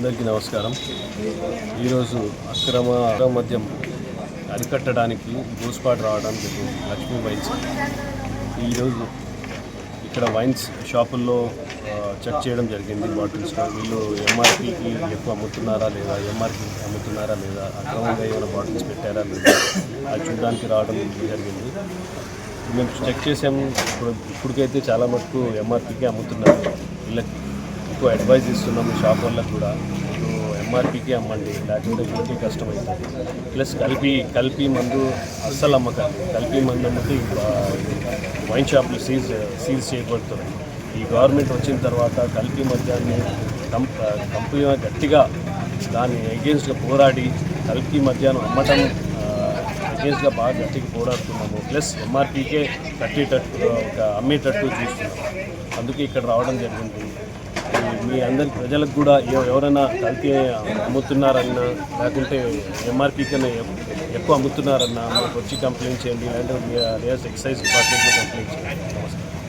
అందరికీ నమస్కారం. ఈరోజు అక్రమ అక్రమ మద్యం అరికట్టడానికి గూస్పాట్ రావడం జరిగింది. లక్ష్మీ వైన్స్. ఈరోజు ఇక్కడ వైన్స్ షాపుల్లో చెక్ చేయడం జరిగింది. బాటిల్స్లో వీళ్ళు ఎంఆర్పీకి ఎక్కువ అమ్ముతున్నారా లేదా ఎంఆర్పీ అమ్ముతున్నారా లేదా అక్రమంగా ఏమైనా బాటిల్స్ పెట్టారా లేదా అది చూడడానికి రావడం జరిగింది. మేము చెక్ చేసాము. ఇప్పుడు ఇప్పటికైతే చాలా మటుకు ఎంఆర్పీకి అమ్ముతున్నారు. వీళ్ళకి ఎక్కువ అడ్వైజ్ ఇస్తున్నాము షాప్ వల్ల కూడా. ఇప్పుడు ఎంఆర్పీకి అమ్మండి లేకుంటే వీళ్ళకి కష్టమవుతుంది ప్లస్ కలిపి కలిపి మందు అస్సలు అమ్మకాలి కలిపి మందు అమ్మితే వైన్ షాపులు సీజ్ సీజ్ చేయబడుతున్నాయి. ఈ గవర్నమెంట్ వచ్చిన తర్వాత కలిపి మద్యాన్ని కంప్ కంపెనీ గట్టిగా దాన్ని అగేన్స్ట్గా పోరాడి కలిపి మద్యాన్ని అమ్మటం అగేన్స్ట్గా బాగా గట్టిగా పోరాడుతున్నాము. ప్లస్ ఎంఆర్పీకే కట్టేటట్టు ఒక అమ్మేటట్టు చూస్తున్నాము. అందుకే ఇక్కడ రావడం జరిగింది. మీ అందరి ప్రజలకు కూడా ఎవరైనా కల్తీ అమ్ముతున్నారన్నా లేకుంటే ఎంఆర్పీ కన్నా ఎక్కువ అమ్ముతున్నారన్నా మాకు వచ్చి కంప్లైంట్ చేయండి లేదంటే నియరెస్ట్ ఎక్సైజ్ డిపార్ట్మెంట్లో కంప్లైంట్ చేయండి. నమస్కారం